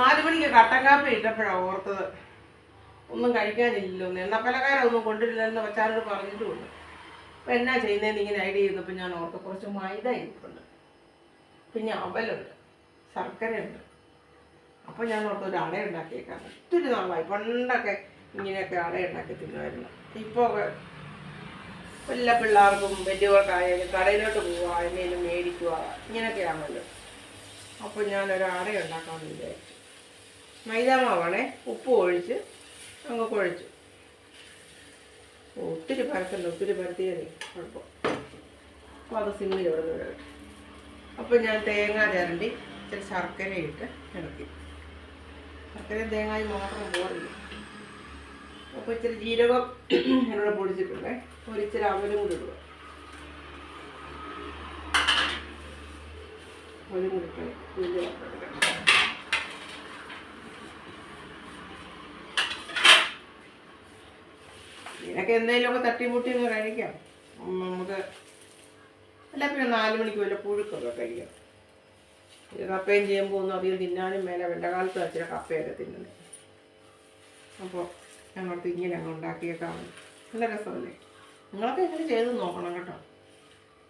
നാല് മണിക്ക് കട്ടൻ കാപ്പി ഇട്ടപ്പോഴാണ് ഓർത്തത്. ഒന്നും കഴിക്കാനില്ലല്ലോ എണ്ണപ്പലക്കാരൊന്നും കൊണ്ടില്ലെന്ന് വച്ചാലോട് പറഞ്ഞിട്ടുമുണ്ട്. അപ്പൊ എന്നാ ചെയ്യുന്നതെന്ന് ഇങ്ങനെ ഐഡിയ ചെയ്തപ്പോൾ ഞാൻ ഓർത്ത് കുറച്ച് മൈദ ഇരിപ്പുണ്ട് പിന്നെ അവലുണ്ട് ശർക്കരയുണ്ട്. അപ്പോൾ ഞാൻ ഓർത്ത് ഒരു അട ഉണ്ടാക്കിയേക്കാം. ഒത്തിരി നാളായി. പണ്ടൊക്കെ ഇങ്ങനെയൊക്കെ അട ഉണ്ടാക്കി തിന്നുമായിരുന്നു. ഇപ്പോൾ എല്ലാ പിള്ളേർക്കും വലിയവർക്കായാലും കടയിലോട്ട് പോവുക എന്തെങ്കിലും മേടിക്കുക ഇങ്ങനെയൊക്കെയാണല്ലോ. അപ്പോൾ ഞാനൊരു അട ഉണ്ടാക്കാമെന്ന് വിചാരിച്ചു. മൈദാമാവാണേ ഉപ്പ് ഒഴിച്ച് അങ്ങ് കുഴച്ചു. ഒത്തിരി പരത്തല്ല ഒത്തിരി പരത്തിയതേ കുഴപ്പം. അപ്പോൾ അത് സിമ്മിൽ ഇവിടെ അപ്പോൾ ഞാൻ തേങ്ങ ചിരണ്ടി ഇച്ചിരി ശർക്കര ഇട്ട് ഇളക്കി. ശർക്കര തേങ്ങായി മാത്രം പോറില്ല അപ്പോൾ ഇച്ചിരി ജീരകം ഇവിടെ പൊടിച്ചിട്ടുണ്ടേ. ഒരു ഇച്ചിരി അവലും കൂടി ഇടുക. അവലും മുട്ട. ഇതിനൊക്കെ എന്തെങ്കിലുമൊക്കെ തട്ടിമുട്ടി ഒന്ന് കഴിക്കാം. നമുക്ക് അല്ല പിന്നെ നാല് മണിക്ക് വല്ല പുഴുക്കൊക്കെ കഴിക്കാം. ഇത് കപ്പയും ചെയ്യുമ്പോൾ ഒന്നും അധികം തിന്നാനും മേലെ വെണ്ടകാലത്ത് വെച്ചാൽ കപ്പയൊക്കെ തിന്നുന്നത്. അപ്പോൾ ഞങ്ങൾക്ക് ഇങ്ങനെ അങ്ങ് ഉണ്ടാക്കിയേക്കാം നല്ല രസമല്ലേ? നിങ്ങളൊക്കെ ഇങ്ങനെ ചെയ്ത് നോക്കണം കേട്ടോ.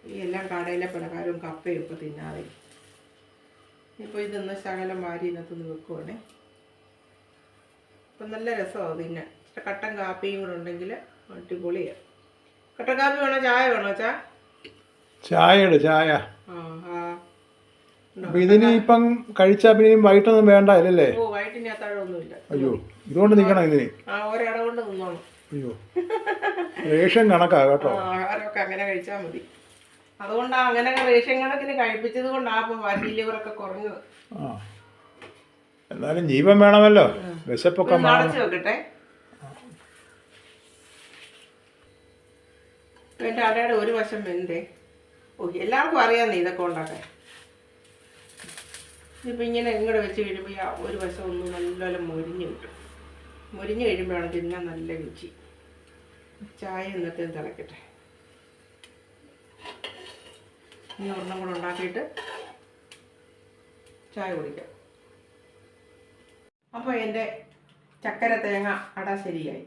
ഈ എല്ലാം കടയിലെ പലഹാരവും കപ്പയും ഒക്കെ തിന്നാതെ. ഇപ്പോൾ ഇതൊന്ന് ശകലം വാരി ഇതിനകത്തുനിന്ന് വെക്കുവാണേ. അപ്പം നല്ല രസമാണ് തിന്നാൻ കട്ടൻ കാപ്പിയും കൂടെ ഉണ്ടെങ്കിൽ അടിപൊളിയാണ് കട്ടൻ കാപ്പി വേണോ ചായ വേണോ ചാ ചായയുടെ ചായ. ഇതിന് ഇപ്പം കഴിച്ചാ പിന്നെ വൈകിട്ടൊന്നും വേണ്ട അല്ലല്ലേ അയ്യോ ഇതുകൊണ്ട് നിക്കണം ഇതിന്. അയ്യോ. റേഷൻ കണക്കാ കേട്ടോ. അങ്ങനെ കഴിച്ചാൽ മതി. അതുകൊണ്ടാണ് അങ്ങനെ റേഷൻ കണക്കിന് കഴിപ്പിച്ചത് കൊണ്ടാണ് ഫാറ്റി ലിവറൊക്കെ കുറഞ്ഞത്. എന്നാലും ജീവൻ വേണമല്ലോ. വിശപ്പൊക്കെ അടച്ചു വെക്കട്ടെ. എന്റെ അടയുടെ ഒരു വശം വെന്തേ. ഓ എല്ലാവർക്കും അറിയാമെന്നേ ഇതൊക്കെ ഉണ്ടാക്കാൻ ഇപ്പൊ ഇങ്ങനെ ഇങ്ങോട്ട് വെച്ച് കഴിയുമ്പോൾ ആ ഒരു വശം ഒന്ന് നല്ലപോലെ മൊരിഞ്ഞ് കിട്ടും. മൊരിഞ്ഞ് കഴിയുമ്പോഴാണ് തിന്നാൻ നല്ല രുചി. ചായ ഇന്നത്തെ തിളക്കട്ടെ. ഇനി ഒരെണ്ണം കൂടെ ഉണ്ടാക്കിയിട്ട് ചായ കുടിക്കാം. അപ്പോൾ എന്റെ ചക്കര തേങ്ങ അട ശരിയായി.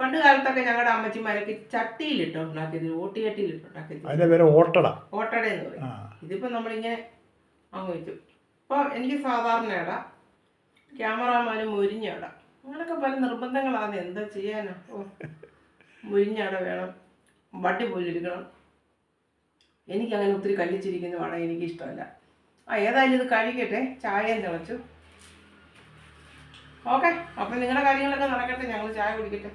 പണ്ട് കാലത്തൊക്കെ ഞങ്ങളുടെ അമ്മച്ചിമാരൊക്കെ ചട്ടിയിലിട്ടോ ഉണ്ടാക്കിയത് ഓട്ടിയട്ടിയിലിട്ട് ഉണ്ടാക്കിയത്. ഓട്ടട. ഓട്ടട എന്ന് പറയും. ഇതിപ്പോൾ നമ്മളിങ്ങനെ അങ്ങ് വെച്ചു. അപ്പോൾ എനിക്ക് സാധാരണ ഇട ക്യാമറമാനും മുരിഞ്ഞ ഇട അങ്ങനെയൊക്കെ പല നിർബന്ധങ്ങളാണ്. എന്താ ചെയ്യാനോ? ഓ മുരിഞ്ഞ ഇട വേണം വട്ടി പോലിരിക്കണം എനിക്കങ്ങനെ ഒത്തിരി കല്ലിച്ചിരിക്കുന്ന വട എനിക്കിഷ്ടമല്ല. ആ ഏതായാലും ഇത് കഴിക്കട്ടെ ചായയും തിളച്ചു. ഓക്കെ അപ്പം നിങ്ങളുടെ കാര്യങ്ങളൊക്കെ നടക്കട്ടെ ഞങ്ങൾ ചായ കുടിക്കട്ടെ.